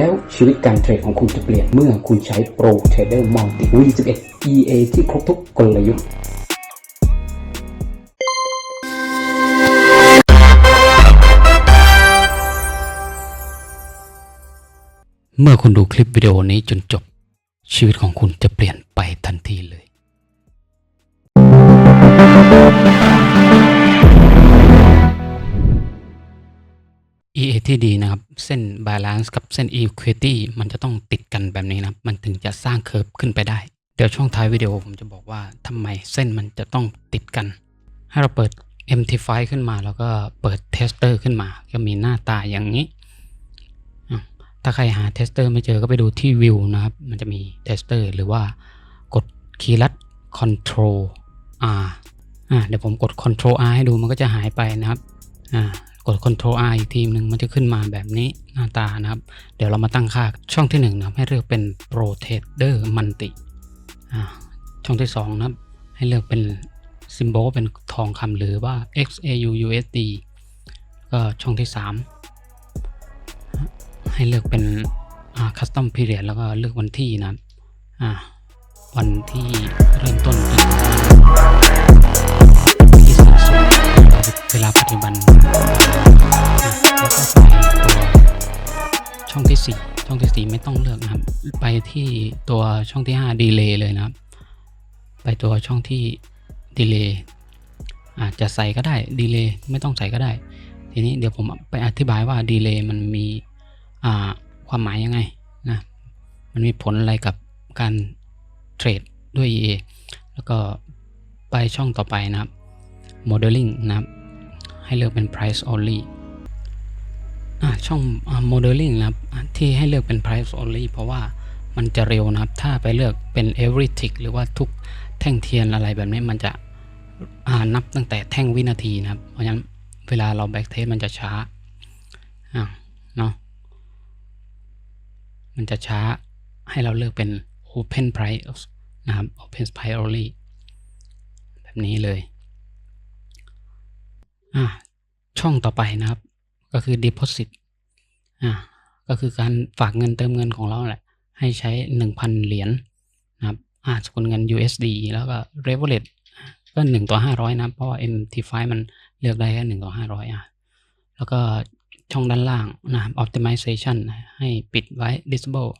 แล้วชีวิตการเทรดของคุณจะเปลี่ยนเมื่อคุณใช้ Pro Trader Multi V11 EA ที่ครบทุกกลยุทธ์เมื่อคุณดูคลิปวิดีโอนี้จนจบ ชีวิตของคุณจะเปลี่ยนไปทันทีเลย ที่ดีนะครับ เส้น Balance กับเส้น Equity มันจะต้องติดกันแบบนี้นะครับ มันถึงจะสร้างเคอร์ฟขึ้นไปได้ เดี๋ยวช่วงท้ายวิดีโอผมจะบอกว่าทำไมเส้นมันจะต้องติดกัน ให้เราเปิด MT5 ขึ้นมาแล้วก็เปิด Tester ขึ้นมา ก็มีหน้าตาอย่างนี้ ถ้าใครหาเทสเตอร์ไม่เจอก็ไปดูที่วิวนะครับ มันจะมีเทสเตอร์หรือว่ากดคีย์ลัด Ctrl R อ่าเดี๋ยวผมกด Ctrl R ให้ดูมันก็จะหายไปนะครับอ่า กด Ctrl R อีกทีหนึ่งมันจะขึ้นมาแบบนี้หน้าตานะครับ เดี๋ยวเรามาตั้งค่าช่องที่1นะครับให้เลือกเป็น Pro Trader Multi ช่องที่ 2 นะครับ ให้เลือกเป็น Symbol เป็นทองคำหรือว่า XAU USD ก็ช่องที่ 3 ให้เลือกเป็น custom period แล้วก็เลือกวันที่นะครับวันที่เริ่มต้นอีกที่สูง เวลาปัจจุบันอะแล้วก็ไปตัวช่องที่ 4 ช่องที่ 4 ไม่ต้องเลือกนะครับ ไปที่ตัวช่องที่ 5 delay เลยนะครับ ไปตัวช่องที่ delay อาจจะใส่ก็ได้ delay ไม่ต้องใส่ก็ได้ ทีนี้เดี๋ยวผมไปอธิบายว่า delay มันมีอ่าความหมายยังไงนะ มันมีผลอะไรกับการเทรดด้วย EA แล้วก็ไปช่องต่อไปนะครับ modeling นะครับ ให้เลือกเป็น price only ช่อง modeling นะครับที่ให้เลือกเป็น price only เพราะว่ามันจะเร็วนะครับ ถ้าไปเลือกเป็น every tick หรือว่าทุกแท่งเทียนอะไรแบบนี้มันจะนับตั้งแต่แท่งวินาทีนะครับ เพราะฉะนั้นเวลาเรา back test มันจะช้าเนาะมันจะช้าให้เราเลือกเป็น open price นะครับ open price only แบบนี้เลย อะช่องต่อไปนะครับ ก็คือ deposit อะก็คือการฝากเงินเติมเงินของเราแหละ ให้ใช้ 1,000 เหรียญนะครับอ่าสกุลเงิน USD แล้วก็ revolute ก็1ต่อ500 นะ เพราะว่า MT5 มันเลือกได้แค่1ต่อ500อะแล้วก็ช่องด้านล่างนะครับ optimization ให้ปิดไว้ disable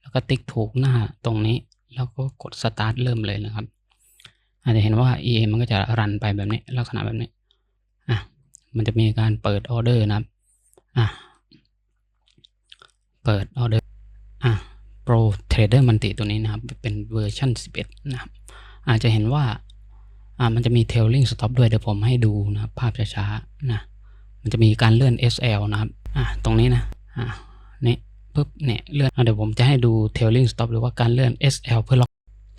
แล้วก็ติ๊กถูกหน้าตรงนี้ แล้วก็กด start เริ่มเลยนะครับ อาจจะเห็นว่า EA มันก็จะรันไปแบบนี้ ลักษณะแบบนี้ อะมันจะมีการเปิดออเดอร์นะครับอะเปิดออเดอร์อะ Pro Trader Multi ตัวนี้นะครับ เป็นเวอร์ชัน11 นะครับ อาจจะเห็นว่าอ่ามันจะมี tailing stop ด้วยเดี๋ยวผมให้ดูนะครับ ภาพช้าๆนะมันจะมีการเลื่อน SL นะครับอะตรงนี้นะอะนี่ปุ๊บเนี่ยเลื่อนอเดี๋ยวผมจะให้ดู tailing stop หรือว่าการเลื่อน SL เพื่อล็อก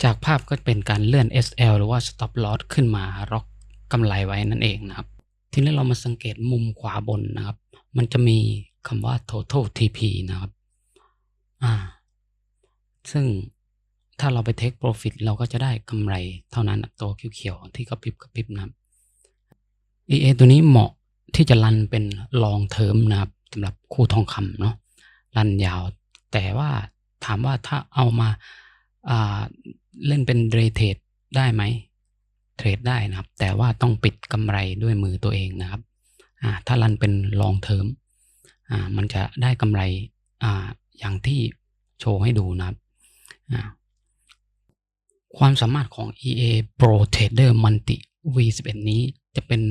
จากภาพก็เป็นการเลื่อน SL หรือว่า stop loss ขึ้นมาล็อกกำไรไว้นั่นเองนะครับ ทีนี้เรามาสังเกตมุมขวาบนนะครับ มันจะมีคำว่า total TP นะครับอ่าซึ่งถ้าเราไป take profit เราก็จะได้กำไรเท่านั้นตัวเขียวๆที่กระพริบกระพริบนะครับ EA ตัวนี้เหมาะที่จะรันเป็น long term นะครับสำหรับคู่ทองคำเนาะรันยาว แต่ว่าถามว่าถ้าเอามาอ่าเล่นเป็น day trade ได้ไหม เทรดได้นะครับ แต่ว่าต้องปิดกำไรด้วยมือตัวเองนะครับถ้ารันเป็น long term อ่ามันจะได้กำไรออย่างที่โชว์ให้ดูนะครับความสามารถของ EA Pro Trader Multi V11 นี้จะเป็น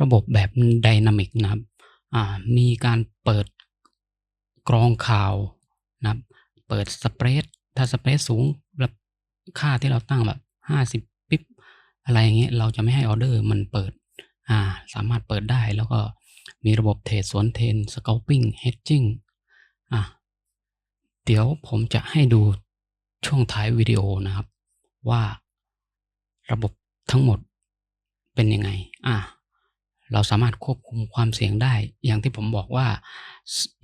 ระบบแบบ Dynamic นะครับมีการเปิดกรองข่าวนะครับ เปิดสเปรดถ้าสเปรดสูงแบบค่าที่เราตั้งแบบ50ปิ๊บ อะไรอย่างเงี้ยเราจะไม่ให้ออเดอร์มันเปิดอ่าสามารถเปิดได้แล้วก็มีระบบเทรดสวนเทรนสกลปิ้งเฮดจิ้งอะเดี๋ยวผมจะให้ดูช่วงท้ายวิดีโอนะครับ ว่าระบบทั้งหมดเป็นยังไงอะเราสามารถควบคุมความเสี่ยงได้ อย่างที่ผมบอกว่า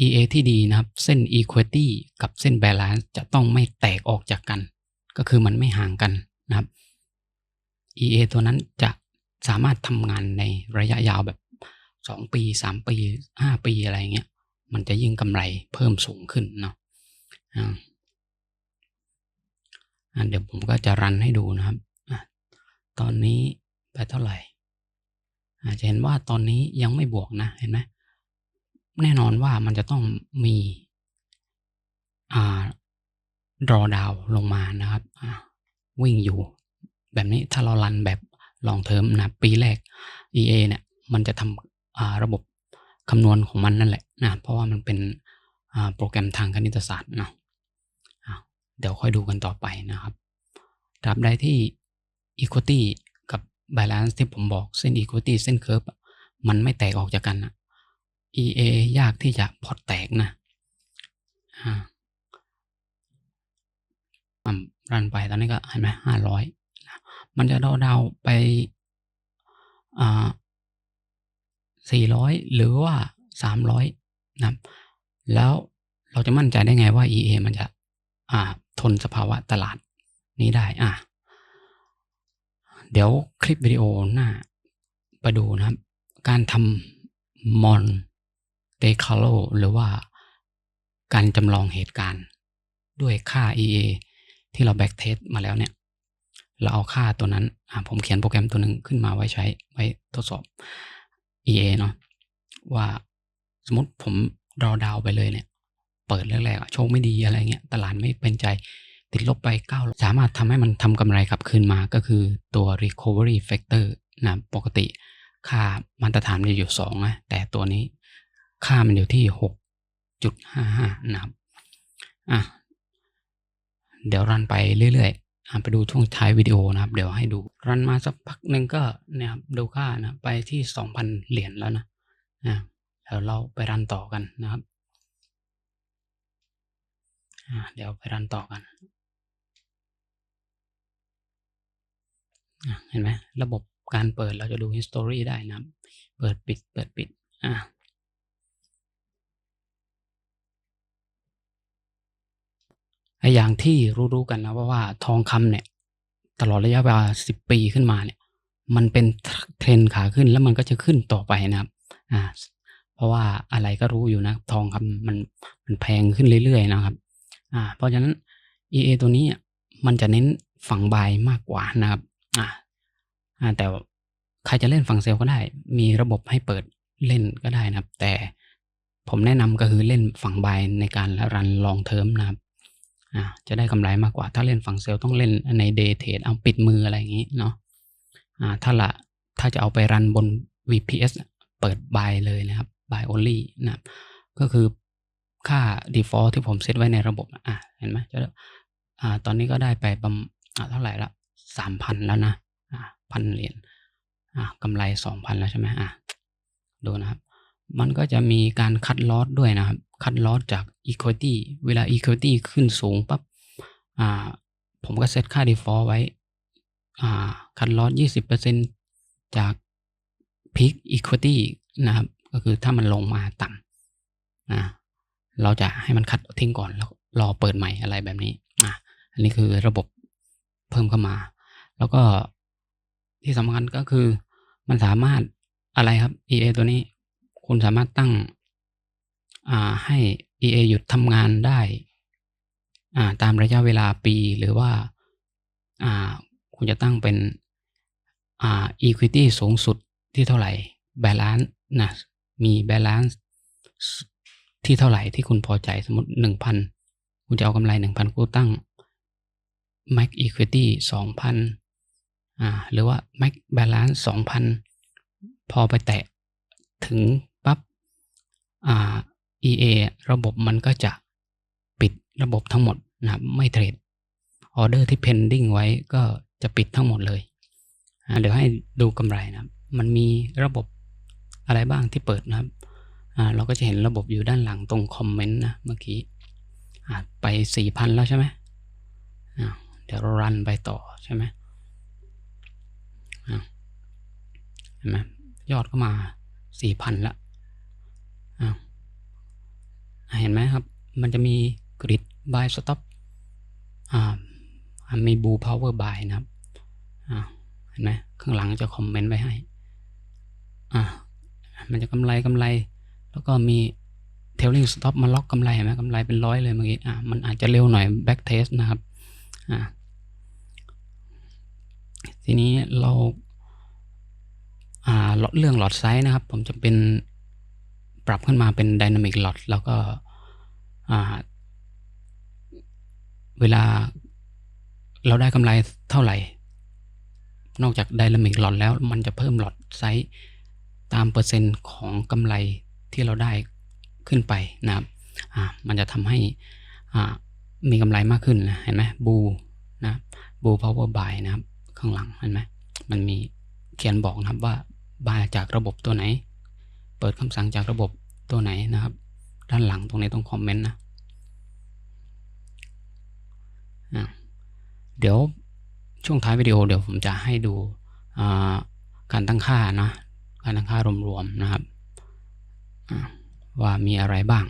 EA ที่ดีนะครับ เส้น Equity กับเส้น Balance จะต้องไม่แตกออกจากกัน ก็คือมันไม่ห่างกันนะครับ EA ตัวนั้นจะสามารถทำงานในระยะยาวแบบ 2 ปี 3 ปี 5 ปีอะไรเงี้ย มันจะยิ่งกำไรเพิ่มสูงขึ้นเนาะอ่าเดี๋ยวผมก็จะรันให้ดูนะครับอะตอนนี้ไปเท่าไหร่ อาจจะเห็นว่าตอนนี้ยังไม่บวกนะ เห็นไหมแน่นอนว่ามันจะต้องมีอ่ารอดาวลงมานะครับ วิ่งอยู่ แบบนี้ถ้าเรารันแบบลองเทอมนะปีแรก EA เนี่ยมันจะทำระบบคำนวณของมันนั่นแหละนะเพราะว่ามันเป็นโปรแกรมทางคณิตศาสตร์นะเดี๋ยวค่อยดูกันต่อไปนะครับตราบใดที่ equity กับ balance ที่ผมบอกเส้น equity เส้น curve อะมันไม่แตกออกจากกันอะ EA ยากที่จะพอดแตกนะอ่าอะรันไปตอนนี้ก็เห็นไหมห้าร้อย มันจะเดาๆไปอ่าสี่ร้อยหรือว่าสามร้อยนะครับ แล้วเราจะมั่นใจได้ไงว่า EA มันจะอ่าทนสภาวะตลาดนี้ได้อะเดี๋ยวคลิปวิดีโอหน้าไปดูนะครับ การทำมอนเตคาโลหรือว่าการจำลองเหตุการณ์ ด้วยค่า EA ที่เราแบ็กเทสมาแล้วเนี่ย เราเอาค่าตัวนั้นผมเขียนโปรแกรมตัวหนึ่งขึ้นมาไว้ใช้ไว้ทดสอบ EA เนาะว่าสมมติผมรอดาวไปเลยเนี่ย เปิดแรกๆโชคไม่ดีอะไรเงี้ยตลาดไม่เป็นใจติดลบไปเก้าสามารถทำให้มันทำกำไรกลับคืนมาก็คือตัว recovery factor นะปกติค่ามาตรฐานมันจะอยู่สองนะ แต่ตัวนี้ค่ามันอยู่ที่หกจุดห้าหนะครับอะเดี๋ยวรันไปเรื่อยๆ ไปดูช่วงท้ายวิดีโอนะครับ เดี๋ยวให้ดูรันมาสักพักหนึ่งก็เนี่ยครับดูค่านะไปที่สองพันเหรียญแล้วนะอะเดี๋ยวเราไปรันต่อกันนะครับอะเดี๋ยวไปรันต่อกันอะเห็นไหมระบบการเปิดเราจะดู history ได้นะครับ เปิดปิดเปิดปิดอะ ออย่างที่รู้ๆกันนะว่าว่าทองคำเนี่ย ตลอดระยะเวลาสิบปีขึ้นมาเนี่ย มันเป็นเทรนขาขึ้นแล้วมันก็จะขึ้นต่อไปนะครับอ่าเพราะว่าอะไรก็รู้อยู่นะ ทองคำมันมันแพงขึ้นเรื่อยๆนะครับ อ่า เพราะฉะนั้น EA ตัวนี้มันจะเน้นฝั่งบายมากกว่านะครับ อ่าอ่าแต่ใครจะเล่นฝั่งเซลล์ก็ได้ มีระบบให้เปิดเล่นก็ได้นะครับ แต่ผมแนะนำก็คือเล่นฝั่งบายในการรันลองเทอมนะครับ จะได้กำไรมากกว่า ถ้าเล่นฝั่งเซลล์ต้องเล่นในเดย์เทรดเอาปิดมืออะไรอย่างนี้เนาะถ้าละถ้าจะเอาไปรันบน VPS เปิดบายเลยนะครับ buy only นะก็คือค่า default ที่ผมเซตไว้ในระบบอะเห็นไหมจะอ่าตอนนี้ก็ได้ไปประมาณเท่าไหร่ละสามพันแล้วนะอ่าพันเหรียญอ่ากำไรสองพันแล้วใช่ไหมอะดูนะครับ มันก็จะมีการคัดลอสด้วยนะครับ คัดลอสจาก equity เวลา equity ขึ้นสูงปั๊บอ่าผมก็เซตค่า default ไว้อ่าคัดลอสยี่สิบเปอร์เซ็นจาก peak equity นะครับ ก็คือถ้ามันลงมาต่ำนะเราจะให้มันคัดทิ้งก่อนแล้วรอเปิดใหม่อะไรแบบนี้อะอันนี้คือระบบเพิ่มเข้ามา แล้วก็ที่สำคัญก็คือมันสามารถอะไรครับ EA ตัวนี้ คุณสามารถตั้งให้ EA หยุดทำงานได้ตามระยะเวลาปีหรือว่าคุณจะตั้งเป็นอ่า equity สูงสุดที่เท่าไหร่ balance นะมี balance ที่เท่าไหร่ที่คุณพอใจสมมติหนึ่งพันคุณจะเอากำไรหนึ่งพันกูตั้ง max equity สองพันหรือว่า max balance สองพันพอไปแตะถึง EA ระบบมันก็จะปิดระบบทั้งหมดนะครับไม่เทรดออเดอร์ที่ pending ไว้ก็จะปิดทั้งหมดเลยเดี๋ยวให้ดูกำไรนะครับมันมีระบบอะไรบ้างที่เปิดนะครับเราก็จะเห็นระบบอยู่ด้านหลังตรงคอมเมนต์นะเมื่อกี้ไปสี่พันแล้วใช่ไหมเดี๋ยวเรารันไปต่อใช่ไหมเห็นไหมยอดก็มาสี่พันละอ่า เห็นไหมครับ มันจะมีกริด buy stop อ่ามี blue power buy นะครับอ่าเห็นไหมข้างหลังจะคอมเมนต์ไว้ให้อ่ามันจะกำไรกำไร แล้วก็มี trailing stop มาล็อกกำไรเห็นไหมกำไรเป็นร้อยเลยเมื่อกี้อะมันอาจจะเร็วหน่อย back test นะครับอะทีนี้เราอ่าเรื่องหลอดไซส์นะครับ ผมจะเป็น ปรับขึ้นมาเป็น dynamic lot แล้วก็เวลาเราได้กำไรเท่าไหร่ นอกจาก dynamic lot แล้วมันจะเพิ่มหลอดไซส์ตามเปอร์เซ็นต์ของกำไรที่เราได้ขึ้นไปนะครับมันจะทำให้มีกำไรมากขึ้นนะเห็นไหมบูนะบูพาวเวอร์บายนะครับ ข้างหลังเห็นไหมมันมีเขียนบอกนะครับว่าบายจากระบบตัวไหน เปิดคำสั่งจากระบบตัวไหนนะครับ ด้านหลังตรงนี้ต้องคอมเมนต์นะเดี๋ยวช่วงท้ายวิดีโอเดี๋ยวผมจะให้ดูการตั้งค่านะการตั้งค่ารวมๆนะครับว่ามีอะไรบ้าง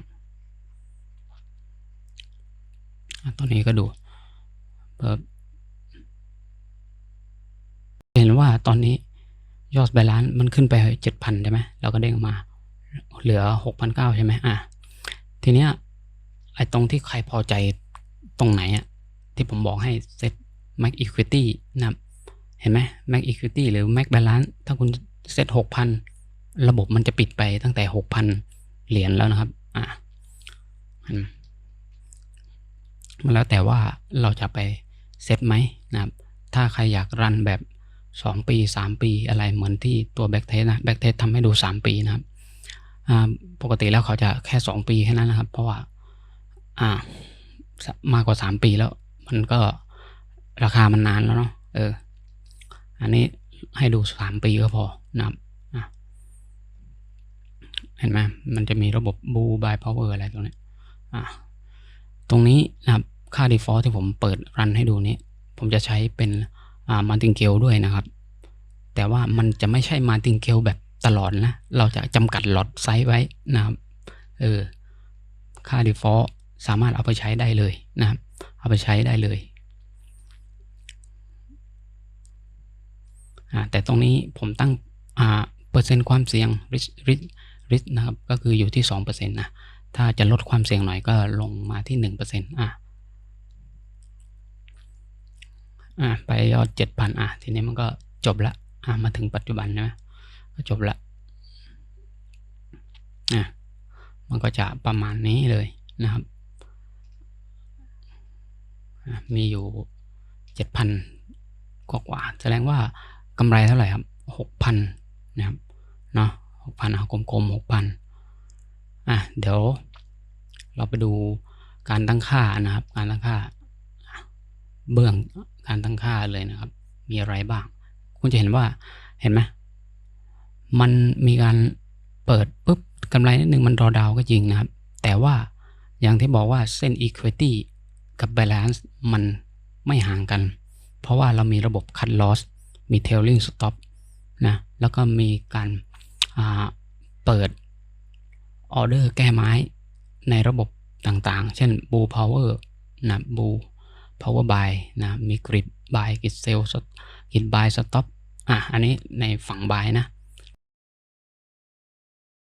ตัวนี้ก็ดูเปิดเห็นว่าตอนนี้ ยอดบาลานซ์มันขึ้นไปเจ็ดพันใช่ไหมเราก็เด้งมา เหลือหกพันเก้าใช่ไหมอะ ทีเนี้ยไอ้ตรงที่ใครพอใจตรงไหนอะที่ผมบอกให้เซต max equity นะครับเห็นไหม max equity หรือ max balance ถ้าคุณเซตหกพันระบบมันจะปิดไปตั้งแต่หกพันเหรียญแล้วนะครับ อะมมันแล้วแต่ว่าเราจะไปเซตไหมนะครับ ถ้าใครอยากรันแบบ 2 ปี 3 ปีอะไรเหมือนที่ตัว backtest นะ backtest ทำให้ดู 3 ปีนะครับปกติแล้วเขาจะแค่ 2 ปีแค่นั้นนะครับ เพราะว่าอ่ามากกว่า 3 ปีแล้ว มันก็ราคามันนานแล้วเนาะเออ อันนี้ให้ดู 3 ปีก็พอนะครับเห็นไหมมันจะมีระบบ Blue by Power อะไรตรงนี้อะตรงนี้นะครับค่า default ที่ผมเปิดรันให้ดูนี้ ผมจะใช้เป็น อ่า martingale ด้วยนะครับ แต่ว่ามันจะไม่ใช่ martingale แบบตลอดนะ เราจะจำกัดหลอตไซส์ไว้นะครับ เออ ค่า default สามารถเอาไปใช้ได้เลยนะครับ เอาไปใช้ได้เลยแต่ตรงนี้ผมตั้งอ่าเปอร์เซ็นต์ความเสี่ยง risk risk risk นะครับ ก็คืออยู่ที่ 2%นะ ถ้าจะลดความเสี่ยงหน่อยก็ลงมาที่ 1%อะ อ่าไปยอด7,000อะทีนี้มันก็จบละอ่ามาถึงปัจจุบันใช่ไหมก็จบละอะมันก็จะประมาณนี้เลยนะครับ มีอยู่เจ็ดพันกว่าๆแสดงว่ากำไรเท่าไหร่ครับหกพันนะครับเนาะหกพันเอากลมๆหกพันอะเดี๋ยวเราไปดูการตั้งค่านะครับ การตั้งค่าเบื้อง การตั้งค่าเลยนะครับ มีอะไรบ้าง คุณจะเห็นว่าเห็นไหมมันมีการเปิดปุ๊บกำไรนิดนึงมันรอดาวก็จริงนะครับ แต่ว่าอย่างที่บอกว่าเส้น equity กับ balance มันไม่ห่างกัน เพราะว่าเรามีระบบ cut loss มี Tailing stop นะแล้วก็มีการเปิดออเดอร์แก้ไม้ในระบบต่างๆ เช่น blue power นะ blue power buy นะมีกริด buy grid sell ก grid buy stop อะอันนี้ในฝั่ง buy นะ